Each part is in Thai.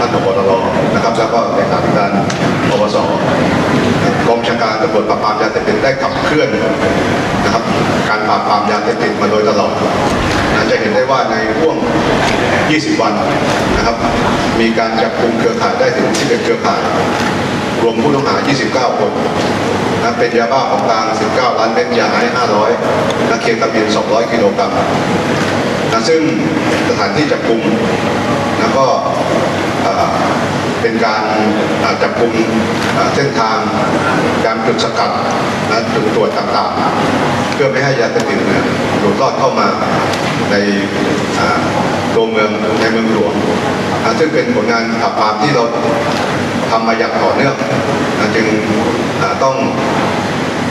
ท่านผบตรนะครับ แล้วก็เลขาธิการปปสกองชาการตำรวจปราบปรามยาเสพติดได้ขับเคลื่อนนะครับ การปราบปรามยาเสพติดมาโดยตลอดนะจะเห็นได้ว่าในห่วง 20 วันนะครับ มีการจับกลุ่มเครือข่ายได้ถึง 11 เครือข่าย รวมผู้ต้องหา 29 คนนะเป็นยาบ้าของกลาง 19 ล้านเม็ดยาไอซ์500และเคตามีน200 กิโลกรัมนะซึ่งสถานที่จับกลุ่มแล้วก็ เป็นการจับกลุ่มเส้นทางการจุดสกัดและจุดตรวจต่างๆ เพื่อไม่ให้ยาเสพติดหลุดรอดเข้ามาในตัวเมืองในเมืองหลวงซึ่งเป็นผลงานปราบปรามที่เราทำมาอย่างต่อเนื่องจึงต้อง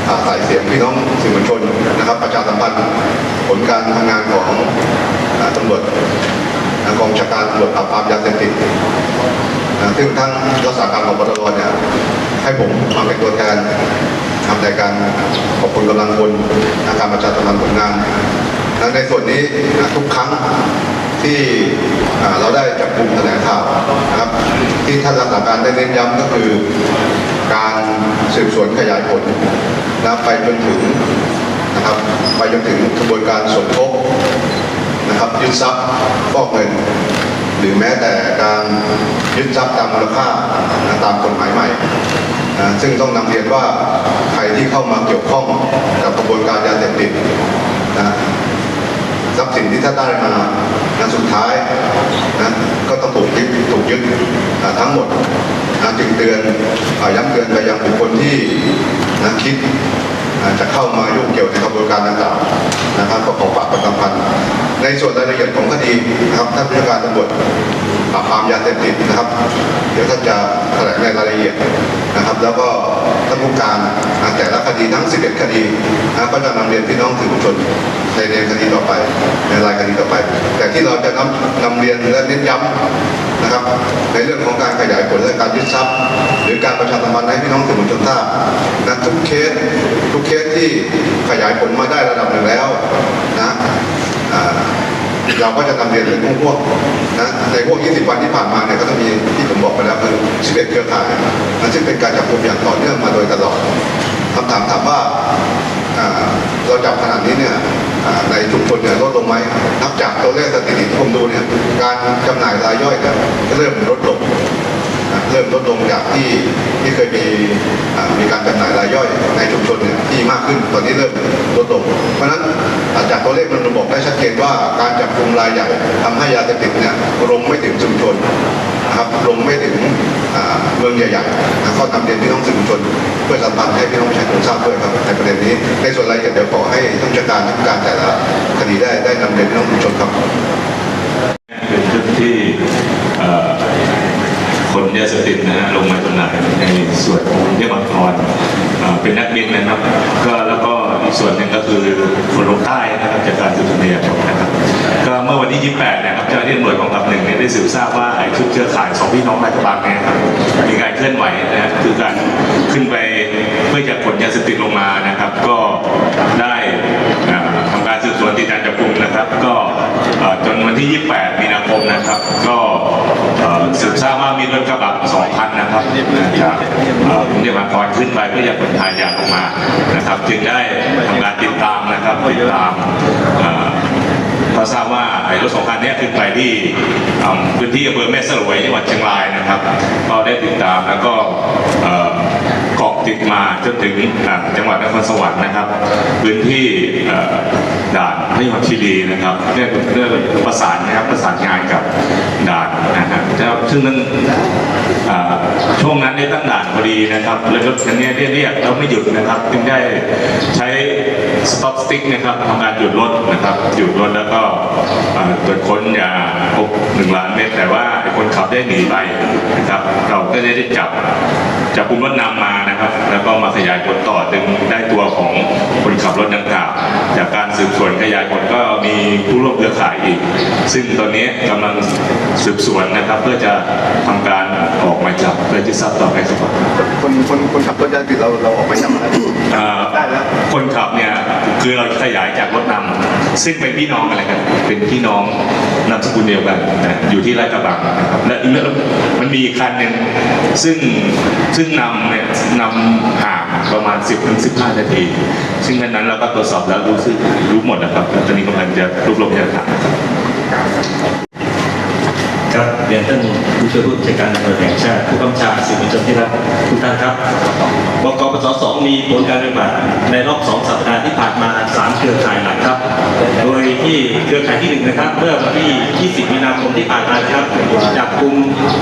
อ่าสายเสียงพี่น้องสื่อมวลชนนะครับ ประชาสัมพันธ์ผลการทำงานของตำรวจ กองบัญชาการตรวจปราบปรามยาเสพติดซึ่งทั้งรักษาการของปตรเนี่ยให้ผมมาเป็นตัวแทนทำในการขอบคุณกำลังคนในการประชาสัมพันธ์ผลงานและในส่วนนี้ทุกครั้งที่เราได้จับกลุ่มแถลงข่าวนะครับ ที่ท่านรักษาการได้เน้นย้ำก็คือการสืบสวนขยายผลนะไปจนถึงนะครับไปจนถึงกระบวนการสมทบ นะครับยึดทรัพย์ฟอกเงิน หรือแม้แต่การยึดทรัพย์ตามมูลค่านะตามกฎหมายใหม่นะซึ่งต้องนำเรียนว่าใครที่เข้ามาเกี่ยวข้องกับกระบวนการยาเสพติดนะทรัพย์สินที่ท่านได้มานะสุดท้ายนะก็ต้องถูกยึดถูกยึดอ่าทั้งหมดนะจึงเตือนอย้ำเตือนไปยังบุคคลที่นะคิดอ่ จะเข้ามายุ่งเกี่ยวในกระบวนการต่างๆนะครับก็ขอฝากประชาสัมพันธ์ในส่วนรายละเอียดของคดีนะครับท่านผู้การตำรวจปราบปรามยาเสพติดนะครับ เดี๋ยวท่านจะแถลงในรายละเอียดนะครับ แล้วก็ท่านผู้การแต่ละคดีทั้ง 11 คดีนะก็จะนำเรียนพี่น้องสื่อมวลชนในในคดีต่อไป ในรายคดีต่อไป แต่ที่เราจะนำนำเรียนและเน้นย้ำนะครับ ในเรื่องของการขยายผลและการยึดทรัพย์ หรือการประชาสัมพันธ์ให้พี่น้องสื่อมวลชนทราบนะทุกเคส เคสที่ขยายผลมาได้ระดับหนึ่งแล้วนะเราก็จะนำเรียนเป็นพวกนะในพวก 20 วันที่ผ่านมาเนี่ยก็จะมีที่ผมบอกไปแล้วคือ 11 เครือข่ายนะซึ่งเป็นการจับกลุ่มอย่างต่อเนื่องมาโดยตลอดคำถามถามว่าเราจับขนาดนี้เนี่ยในชุมชนเนี่ยลดลงไหมนับจากตัวเลขสถิติที่ผมดูเนี่ยการจำหน่ายรายย่อยเนี่ยเริ่มลดลง เริ่มลดลงจากที่ที่เคยมีมีการจำหน่ายรายย่อยในชุมชนเนี่ยที่มากขึ้นตอนนี้เริ่มลดลง เพราะฉะนั้นจากตัวเลขมันบอกได้ชัดเจนว่าการจับกลุ่มรายใหญ่ทำให้ยาเสพติดเนี่ยลงไม่ถึงชุมชนนะครับลงไม่ถึงเมืองใหญ่ๆนะก็นำเรียนพี่น้องสื่อมวลชนเพื่อสัมพันธ์ให้พี่น้องประชาชนทราบด้วยครับในประเด็นนี้ ในส่วนรายละเอียดเดี๋ยวขอให้ท่านผู้จัดการทุกการแต่ละคดีได้ได้นำเรียนพี่น้องสื่อมวลชนครับเป็นจุดที่ นยาเสพติดนะฮะลงมาจำหน่ายในส่วนของกรุงเทพมหานครเอ่อเป็นนักบินนะครับ ก็แล้วก็อีกส่วนหนึ่งก็คือคนลงใต้นะครับจากการสืบสวนพยนนะครับก็เมื่อวันที่ 28 นะครับเจ้าหน้าที่ตำรวจกองทัพหนึ่งเนี่ยได้สืบทราบว่าไอ้ชุดเครือข่ายสองพี่น้องนายกบังเนี่ยครับมีการเคลื่อนไหวนะฮะคือการขึ้นไปเพื่อจะขนยาเสพติดลงมานะครับ ก็ได้ทำการสืบสวนติดตามจับกลุ่มนะครับ ก็ จนวันที่ 28 มีนาคมนะครับ ก็สืบทราบว่ามีรถกระบะสองคันนะครับจากกรุงเทพมหานครขึ้นไปเพื่อจะขนทายาลงมานะครับ จึงได้ทำการติดตามนะครับติดตามเอ่อก็ทราบว่าไอ้รถสองคันนี้ขึ้นไปที่พื้นที่อำเภอแม่สลวยจังหวัดเชียงรายนะครับ ก็ได้ติดตามแล้วก็ มาจนถึงจังหวัดนครสวรรค์นะครับ พื้นที่ด่านพยุหคีรีนะครับเรื่องเรื่องประสานนะครับประสานงานกับด่านนะครับซึ่งนั้นช่วงนั้นได้ตั้งด่านพอดีนะครับแล้วรถคันนี้เรียกแล้วไม่หยุดนะครับจึงได้ใช้สต็อปสติ๊กนะครับทำการหยุดรถนะครับหยุดรถแล้วก็ตรวจค้นยาพบหนึ่งล้านเม็ดแต่ว่าไอ้คนขับได้หนีไปนะครับ เราก็ได้ได้จับจับกลุ่มรถนำมานะครับแล้วก็มาขยายผลต่อจึงได้ตัวของคนขับรถดังกล่าวจากการสืบสวนขยายผลก็มีผู้ร่วมเครือข่ายอีก ซึ่งตอนนี้กำลังสืบสวนนะครับ เพื่อจะทำการออกหมายจับเพื่อที่ทราบต่อไปครับคนคนคนขับรถยานผิดเราเราออกไปทำอะไรอ่าได้แล้วคนขับเนี่ยคือเราขยายจากรถนำซึ่งเป็นพี่น้องอะไรกันเป็นพี่น้องนามสกุลเดียวกันนะอยู่ที่ราชกระบังนะครับและและมันมีอีกคันหนึ่งซึ่งซึ่งนำเนี่ยนำห่างประมาณ 10ถึง15 นาที ซึ่งอันนั้นเราก็ตรวจสอบแล้วรู้สึกรู้หมดนะครับ ตอนนี้กำลังจะรวบรวมพยานหลักฐาน ครับเรียนท่านผู้ช่วยผู้บัญชาการตำรวจแห่งชาติผู้กำกับสื่อมวลชนที่รักทุกท่านครับบกปสสมีผลการปฏิบัติในรอบสองสัปดาห์ที่ผ่านมาสามเครือข่ายหลักครับ โดยที่เครือข่ายที่หนึ่งนะครับ เมื่อวันที่ 20 มีนาคมที่ผ่านมาครับจับกลุ่ม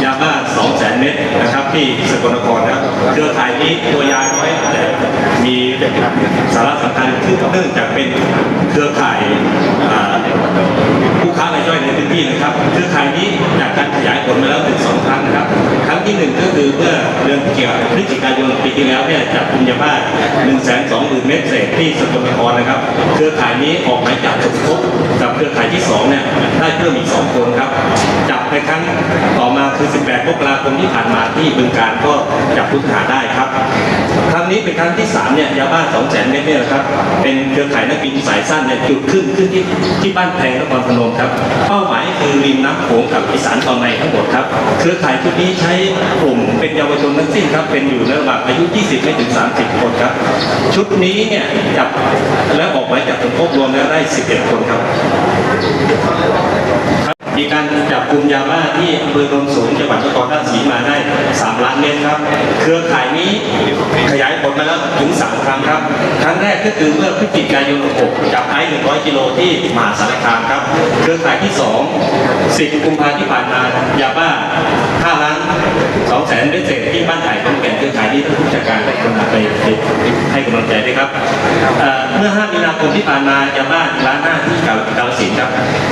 ยาบ้า2แสนเม็ดนะครับ ที่สกลนครนะครับเครือข่ายนี้ตัวยาน้อยแต่มีสาระสำคัญคือเนื่องจากเป็นเครือข่ายอ่า ผู้ค้ารายย่อยในพื้นที่นะครับเครือข่ายนี้จากการขยายผลมาแล้วถึงสองครั้งนะครับ ครั้งที่หนึ่งก็คือเมื่อเดือนเกี่ยวพฤศจิกายนปีที่แล้วเนี่ยจับกุมยาบ้า1 2 0 0 0 0เม็ดเศษที่สกลนครนะครับ เครือข่ายนี้ออกหมายจับสมทบกับเครือข่ายที่สองเนี่ยได้เพิ่มอีกสองคนครับจับในครั้งต่อมาคือ 18มกราคมที่ผ่านมาที่บึงการก็จับผู้ต้องหาได้ครับ ครั้งนี้เป็นครั้งที่3เนี่ยยาบ้า2 0 0 0 0 0เม็ดเนี่ยนะครับ เป็นเครือข่ายนักบินสายสั้นเนี่ยจุดขึ้นขึ้นที่ที่บ้านแพงนครพนมครับ เป้าหมายคือริมน้ำโขงกับอีสานตอนในทั้งหมดครับ เครือข่ายชุดนี้ใช้กลุ่มเป็นเยาวชนทั้งสิ้นครับ เป็นอยู่ในระหว่างอายุ 20 ไม่ถึง 30 คนครับ ชุดนี้เนี่ยจับแล้วออกหมายจับสมทบรวมแล้วได้ 11 คนครับมีการ กลุ่มยาบ้าที่อำเภอโนนสูงจังหวัดนครราชสีมาได้ 3 ล้านเมตรครับ เครือข่ายนี้ขยายผลมาแล้วถึง 3 ครั้งครับ ครั้งแรกก็คือเมื่อพฤศจิกายน6จับไอซ์100 กิโลที่มหาสารคามครับ เครือข่ายที่ 2 10 กุมภาที่ผ่านมายาบ้า5ล้าน2แสนเมตรเศษที่บ้านไผ่ขอนแก่นเครือข่ายนี้ท่านผู้จัดการได้กำลังไปให้กำลังใจด้วยครับเมื่อ 5 มีนาคมที่ผ่านมายาบ้าล้านห้าที่กาฬกาฬสินครับ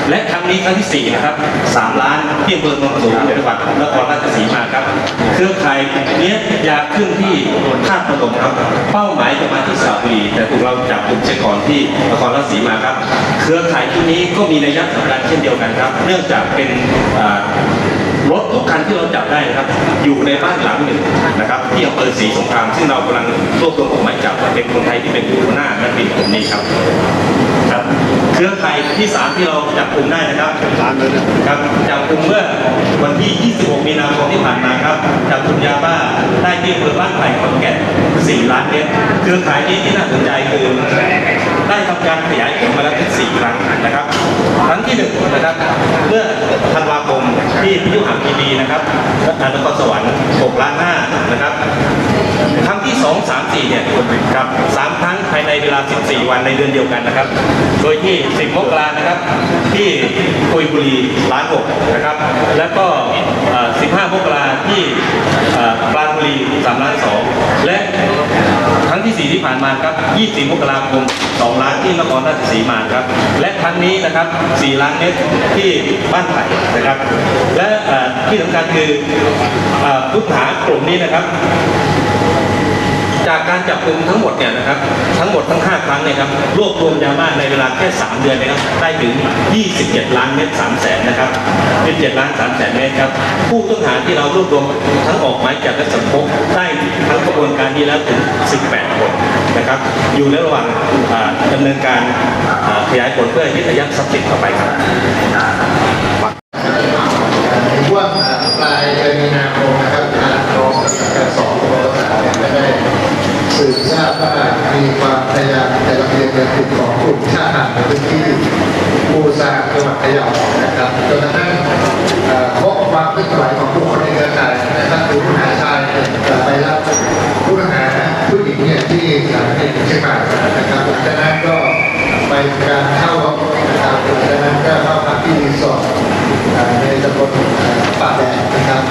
และครั้งนี้ครั้งที่ 4 นะครับ3ล้านที่อำเภอโนนสูงจังหวัดนครราชสีมาครับ เครือข่ายเนี้ยยาขึ้นที่ท่าตุพนมครับ เป้าหมายจะมาที่สระบุรีแต่ถูกเราจับกลุ่มเสียก่อนที่นครราชสีมาครับ เครือข่ายที่นี้ก็มีนัยยะสำคัญเช่นเดียวกันครับ เนื่องจากเป็นอ่า รถทุกคันที่เราจับได้นะครับ อยู่ในบ้านหลังหนึ่งนะครับที่อำเภอศรีสงครามซึ่งเรากำลังรวบรวมออกหมายจับเป็นคนไทยที่เป็นหัวหน้านักบินกลุ่มนี้ครับครับเครือข่ายที่สามที่เราจับกลุ่มได้นะครับร้านเลยนะครับจับกลุ่มเมื่อวันที่ 26 มีนาคมที่ผ่านมาครับจับกลุ่มยาบ้าได้ที่อำเภอบ้านไผ่ขอนแก่น4ล้านเมตรเครือข่ายนี้ที่น่าสนใจคือ ได้ทำการขยายผลมาแล้วถึง4ครั้งนะครับครั้งที่หนึ่งนะครับเมื่อธันวาคมที่พิยุหาคีรีนะครับนครสวรรค์6ล้าน5นะครับ ครั้งที่ 2 3 4 เนี่ยครับสามครั้งภายในเวลา 14 วันในเดือนเดียวกันนะครับ โดยที่ 10 มกรานะครับ ที่กุยบุรีล้านหกนะครับ แล้วก็ 15 มกราที่ปราณบุรี3ล้านสองและครั้งที่ 4 ที่ผ่านมาครับ 24 มกราคม 2 ล้านที่นครราชสีมาครับ และครั้งนี้นะครับ 4 ล้านเมตรที่บ้านไผ่นะครับ และที่สำคัญคือเอ่อผู้ต้องหากลุ่มนี้นะครับ จากการจับกลุ่มทั้งหมดเนี่ยนะครับทั้งหมดทั้ง 5 ครั้งเนี่ยครับรวบรวมยาบ้าในเวลาแค่ 3 เดือนนะครับได้ถึง 27 ล้านเม็ด3แสนนะครับ27ล้าน3แสนเม็ดครับผู้ต้องหาที่เรารวบรวมทั้งออกหมายจับและสมภพได้ทั้งกระบวนการนี้แล้วถึง 18 คนนะครับ อยู่ในระหว่างอ่าดำเนินการขยายผลเพื่อยึดอายัดทรัพย์สินต่อไปครับในช่วงปลายเดือนมีนาคมนะครับทางรองสำนักการสอบกรสารได้สืบทราบว่ามีความพยายามในระ เบียบเดินผิดของกลุ่มชาติทหารในพื้นที่ปูซาจังหวัดพะเยานะครับจนกระทั่งพบความเคลื่อนไหวของผู้คนในเครือข่ายนะครับผู้ต้องหาชายไปรับผู้ต้องหาผู้หญิงเนี่ยที่สถานีเชียงใหม่นะครับหลังจากนั้นก็ไปการเข้ารถนะครับหลังจากนั้นก็เข้าพักที่รีสอร์ทในตำบลป่าแดงนะครับ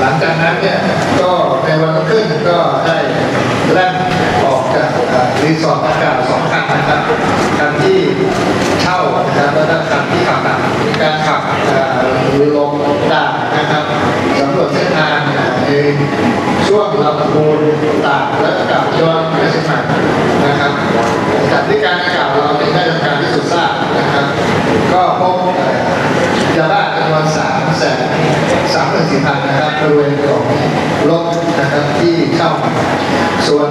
หลังจากนั้นเนี่ยก็ในวันรุ่งขึ้นก็ได้แล่นออกจากรีสอร์ทอากาศ เช่านะครับแล้วก็นการที่ขับการขับหรือลงต่างนะครับสำรวจเส้นทางในช่วงลำพูนต่างและกลับย้อนไปสมัยนะครับจากที่การกล่าวเราได้ทำการที่สุดน์ทราบนะครับ ก็พบยาบ้าจำนวนสามแสนสามหมื่นสี่พันนะครับบริเวณของรถนะครับที่เข้าส่วน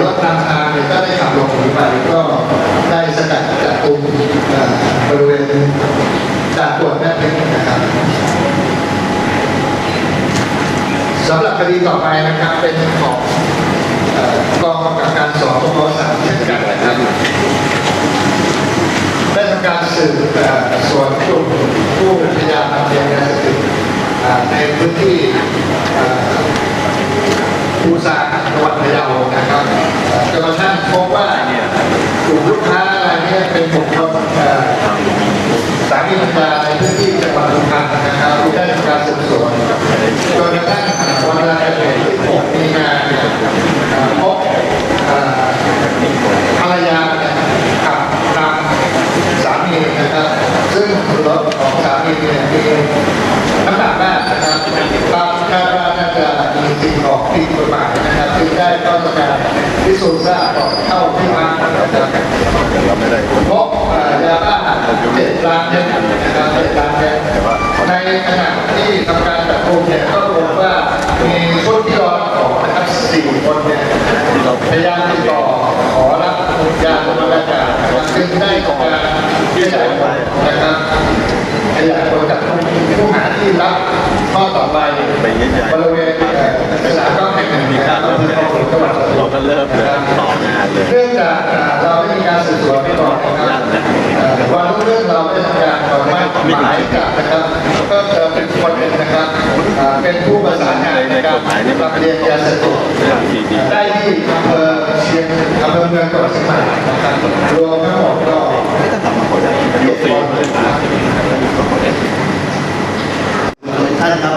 รถตามทางก็ได้ขับหลบหนีไปก็ได้ อ่อบริเวณด่านตรวจแม่เพชรนะครับสำหรับคดีต่อไปนะครับเป็นของกองกำกับการสอบปสามเช่นกันนะครับได้ทำการสืบเอ่อส่วนกลุ่มผู้พยายามทำเพียงยาเสพติดในพื้นที่ภูซาจังหวัดพะเยานะครับเอ่อจนกระทั่งพบว่ากลุ่มลูกค้า เนี่ยเป็นบุคคลเอ่อสามีภรรยาในพื้นที่จังหวัดสุพรรณนะครับได้ทำการสืบสวนจนกระทั่งวันเกิดเหตุที่6มีนาเนี่ยเอ่อพบเอ่อภรรยาเนี่ยขับตามสามีนะครับ ซึ่งรถของสามีเนี่ยมีน้ำหนักมากนะครับตามคาดว่าน่าจะมีสิ่งของผิดกฎหมายนะครับจึงได้เข้าทำการพิสูจน์ทราบก่อนเข้าที่พักนะครับ พบเอ่อยาบ้าเจ็ดล้านเม็ดนะครับเจ็ดล้านเม็ดในขณะที่ทำการจับกุมเนี่ยก็พบว่ามีชุดที่รอรับของนะครับสี่คนเนี่ยพยายาม ติดต่อขอรับยาบริการนะครับซึ่งได้ของการขยายผลนะครับขยายผลจากผู้หาที่รับข้อต่อไปบริเวณสนามก็แห่งหนึ่งนะครับเภอคลองหลวงจังหวัดระยองเริ่มเลยต่ มายหมายจับนะครับเพิ่มเติมเป็นคนหนึ่งนะครับอ่าเป็นผู้ประสานงานในการลำเลียงยาเสพติดได้ที่อำเภอเชียงอำเภอเมืองจังหวัดเชียงใหม่นะครับรวมทั้งหมดก็อยู่สี่ท่านครับ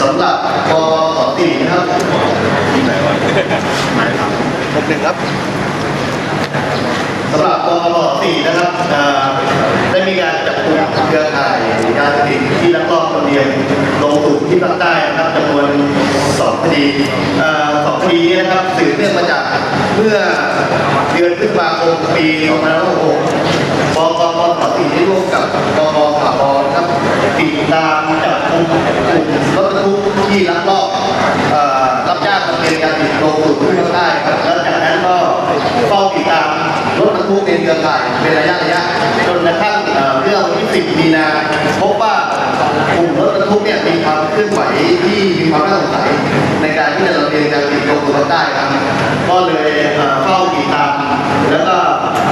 สำหรับปสสี่นะครับผมหนึ่งครับสำหรับปสสี่นะครับเอ่อได้มีการจับกลุ่มเครือข่ายยาเสพติดที่ลักลอบลำเลียงลงสู่ที่ภาคใต้นะครับจำนวนสองคดีเอ่อสองคดีนี้นะครับสืบเนื่องมาจากเมื่อเดือนพฤษภาคมปี2566 ปกปสสี่ได้ร่วมกับปกขาบอนะครับติดตามจับกลุ่มกลุ่มรถบรรทุกที่ลักลอบเอ่อรับจ้างทำเนินการติดลงสู่พื้นที่ภาคใต้ครับแล้วจากนั้นก็เฝ้าติดตามรถบรร ทุกในเครือข่ายเป็นระยะระยะจนกระทั่งเรื่องวันที่ 10 มีนา พบว่ากลุ่มรถบรรทุกเนี่ยมีความเคลื่อนไหวที่มีความน่าสงสัยในการที่จะลำเลียงการติดลงสู่ภาคใต้ครับ ก็เลยเฝ้าติดตาม แล้วก็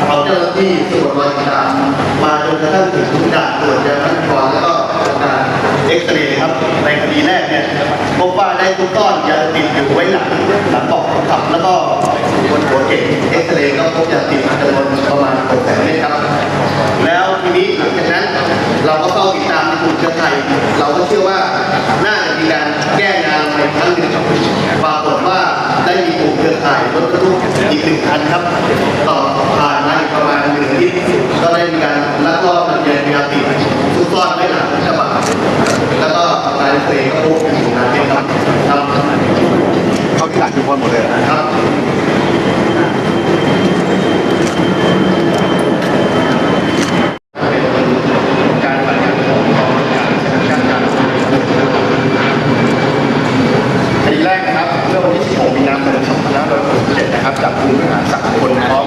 เอาเจ้าหน้าที่ตรวจรอยต่างๆมาจนกระทั่งถึงด่านตรวจยาคัดกรองแล้วก็การเอ็กซเรย์ครับในคดีแรกเนี่ยพบว่าได้ทุกก้อนยาติดอยู่ไว้หลังหลังเบอกขับแล้วก็บนหัวเก่งเอ็กซเรย์ก็พบยาติดจำนวน รือข่ายเราก็เชื่อว่าน่าจะมีการแก้งานในครั้งหนึ่งปรากฏว่าได้มีกลุ่มเครือข่ายรถบรรทุกอีกหนึ่งคันครับ ต่อผ่านมาอีกประมาณหนึ่งอาทิตย์ก็ได้มีการลักลอบนำยาเสพติดซุกซ่อนไว้หลังกระบะแล้วก็นายเฟย์ก็พบอยู่นานเป็นครับครับเข้าที่หลังทุกคนหมดเลยครับ การปฏิบัติของกองการการการ คดีแรกนะครับเมื่อวันที่ 16 มีนาคม 2567 นะครับ จับกลุ่มผู้ต้องหาสามคนพร้อม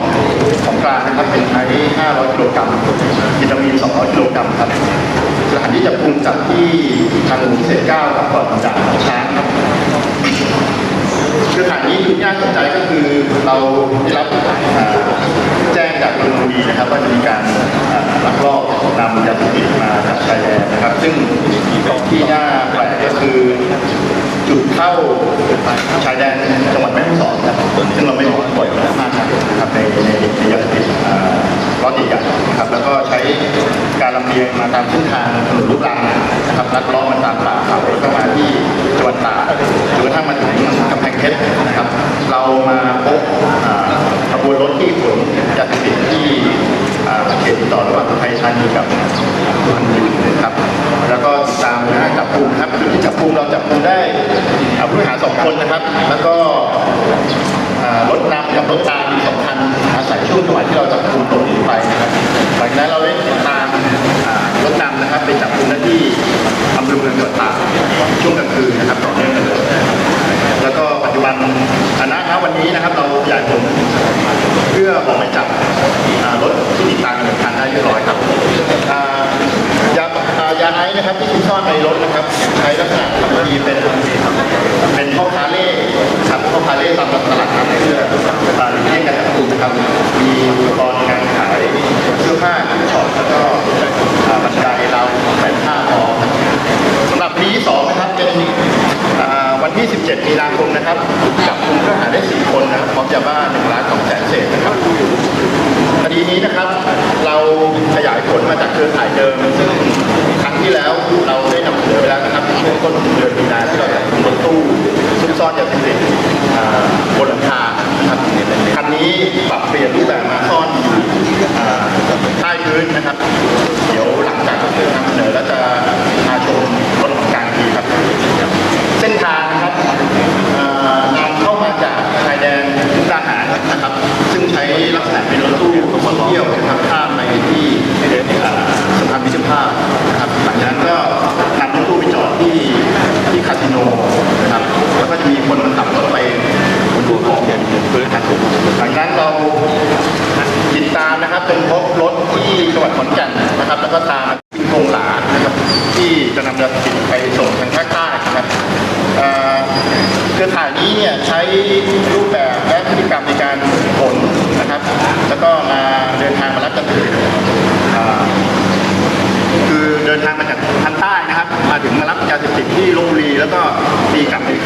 ของกลางนะครับ เป็นไอซ์500 กิโลกรัมวิตามิน 200 กิโลกรัมครับ สถานที่จับกลุ่มจัดที่ทางหลวงเศษเก้ากับก่อนจากช้างครับเครือข่ายนี้ที่น่าสนใจก็คือเราได้รับอ่าแจ้งจากพลเมืองดีนะครับว่าจะมีการอ่าลักลอบนำยาเสพติดมาจากชายแดนนะครับ ซึ่งที่น่าแปลกก็คือ จุด เข้าชายแดนจังหวัดแม่ฮ่องสอนครับซึ่งเราไม่รู้บ่อยมากนะครับในในในยาเสพติด อ่ารถใหญ่ๆนะครับแล้วก็ใช้การลำเลียงมาตามเส้นทางถนนลูกรังนะครับลัดล้อมาตามป่าเขาแล้วก็มาที่จังหวัดตากจนกระทั่งมาถึงกำแพงเพชรนะครับ เรามาพบขบวนรถที่ขนยาเสพติดที่เขตต่อระหว่างไทยธานีกับสุพรรณบุรีนะครับ แล้วก็ตามนะจับกลุ่มครับจุดที่จับกลุ่มเราจับกลุ่มได้ผู้ต้องหาสองคนนะครับ แล้วก็รถนำกับรถตามมีสองคัน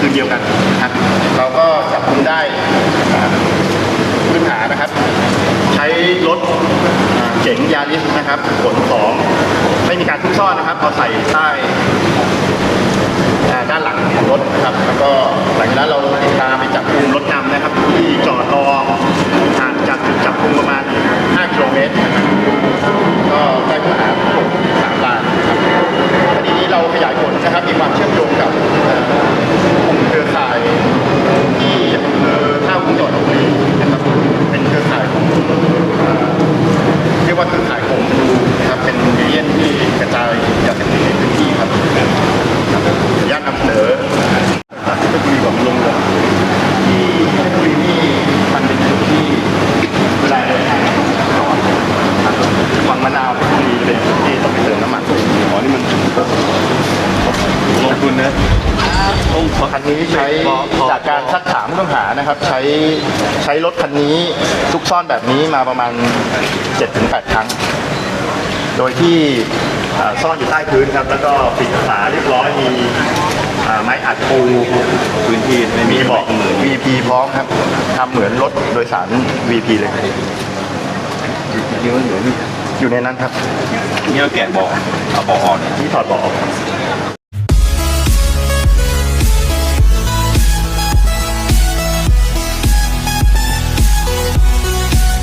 คืนเดียวกันครับเราก็จับคุมได้พื้นหานะครับ ใช้รถเจ๋งยาลิสนะครับขนของไม่มีการทุกซ่อนนะครับเอาใส่ใต้ด้านหลังของรถนะครับ แล้วก็หลังจากนั้นเราติดตามไปจับกลุ่มรถนำนะครับที่จอดรอห่างจากจุดจับกลุ่มประมาณ 5 กิโลเมตรก็ได้ผู้หา จากการซักถามผู้ต้องหานะครับ ใช้ใช้รถคันนี้ซุกซ่อนแบบนี้มาประมาณ 7-8 ครั้ง โดยที่ซ่อนอยู่ใต้พื้นครับ แล้วก็ปิดฝาเรียบร้อยมีไม้อัดปูพื้นที่ไม่มีบอก VP พร้อมครับทำเหมือนรถโดยสาร VP เลยอยู่ในนั้นครับนี่เราแกะบอกเอาบอกออกที่ถอดบอก